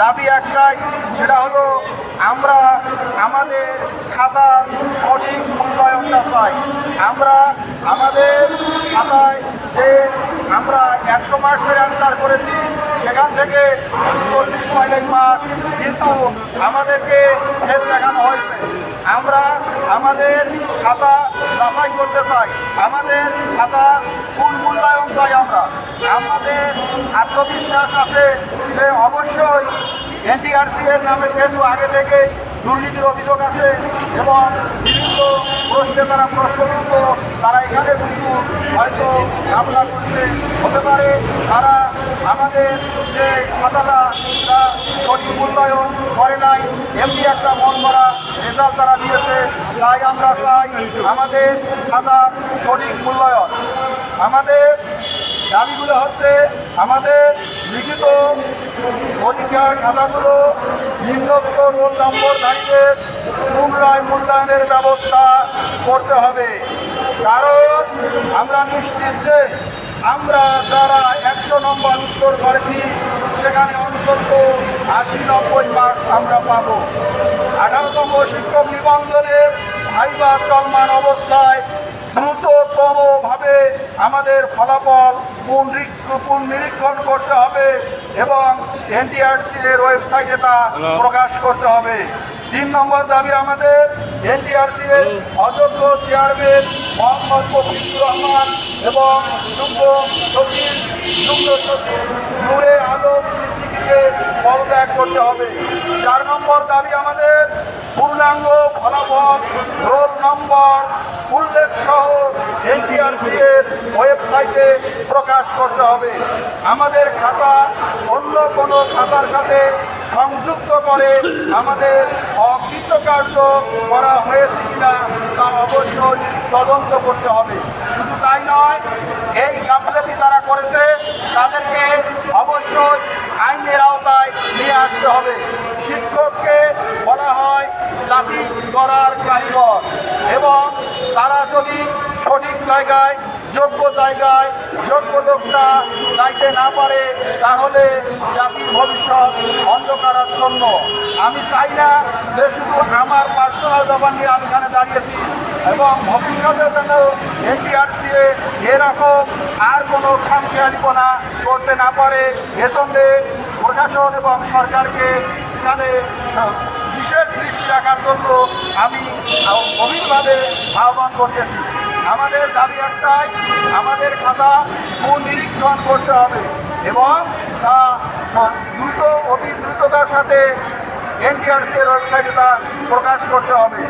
দাবি একটাই, সেটা হলো আমরা আমাদের খাতার সঠিক মূল্যায়নটা চাই। আমরা আমাদের খাতায় যে আমরা একশো মার্কসের অ্যান্সার করেছি, সেখান থেকে চল্লিশ পয়েন্ট মার্ক কিন্তু আমাদেরকে ফেল দেখানো হয়েছে। আমরা আমাদের খাতা যাচাই করতে চাই। আমাদের খাতা ফুল মূল্যায়ন চাই আমরা? আমাদের আত্মবিশ্বাস আছে যে অবশ্যই এনটিআরসি এর নামে যেহেতু আগে থেকেই দুর্নীতির অভিযোগ আছে এবং বিভিন্ন প্রশ্নে তারা প্রশ্নবিদ্ধ, তারা এখানে কিছু হয়তো হামলা করছে। হতে পারে তারা আমাদের যে খাতাটা সঠিক মূল্যায়ন করে নাই। এমনি একটা মন করা রেজাল্ট তারা দিয়েছে, তাই আমরা চাই আমাদের খাতার সঠিক মূল্যায়ন। আমাদের দাবিগুলো হচ্ছে আমাদের লিখিত পরীক্ষার খাতাগুলো নিম্নোক্ত রোল নম্বরধারীদের পুনরায় মূল্যায়নের ব্যবস্থা করতে হবে। কারণ আমরা নিশ্চিত যে আমরা যারা একশো নম্বর উত্তর করেছি সেখানে অন্তত আশি নব্বই মার্কস আমরা পাবো। আঠারোতম শিক্ষক নিবন্ধনের ভাইবা চলমান অবস্থায় দ্রুততমভাবে আমাদের ফলাফল পুনরীক্ষ- পুনর্নিরীক্ষণ করতে হবে এবং এনটিআরসি এর ওয়েবসাইটে তা প্রকাশ করতে হবে। তিন নম্বর দাবি আমাদের এনটিআরসি এর অযোগ্য চেয়ারম্যান মোহাম্মদ ফকিরুর রহমান এবং যুগ্ম সচিব যুগ্ম সচিব নূরে আলম হবে। চার নম্বর দাবি আমাদের, পূর্ণাঙ্গ ফলাফল রোল নম্বর, উল্লেখ সহ এনটিআরসি এর ওয়েবসাইটে প্রকাশ করতে হবে। আমাদের খাতা অন্য কোনো খাতার সাথে সংযুক্ত করে আমাদের অকৃতকার্য করা হয়েছে কিনা তা অবশ্যই তদন্ত করতে হবে। শুধু তাই নয়, এই তাদেরকে অবশ্যই আইনের আওতায় নিয়ে আসতে হবে। শিক্ষককে বলা হয় জাতি করার কারিগর এবং তারা যদি সঠিক জায়গায়, যোগ্য জায়গায়, যোগ্য লোকটা যাইতে না পারে, তাহলে জাতির ভবিষ্যৎ অন্ধকারাচ্ছন্ন। আমি চাই না যে শুধু আমার পার্সোনাল ব্যাপার নিয়ে আমি এবং ভবিষ্যতে যেন এনটিআরসি এরকম আর কোনো খামখেয়ালিপনা করতে না পারে এজন্যে প্রশাসন এবং সরকারকে এখানে বিশেষ দৃষ্টি রাখার জন্য আমি গভীরভাবে আহ্বান করতেছি। আমাদের দাবি একটাই, আমাদের খাতা পুনর্নিরীক্ষণ করতে হবে এবং তা দ্রুত, অতি দ্রুততার সাথে এনটিআরসি এর ওয়েবসাইটে তা প্রকাশ করতে হবে।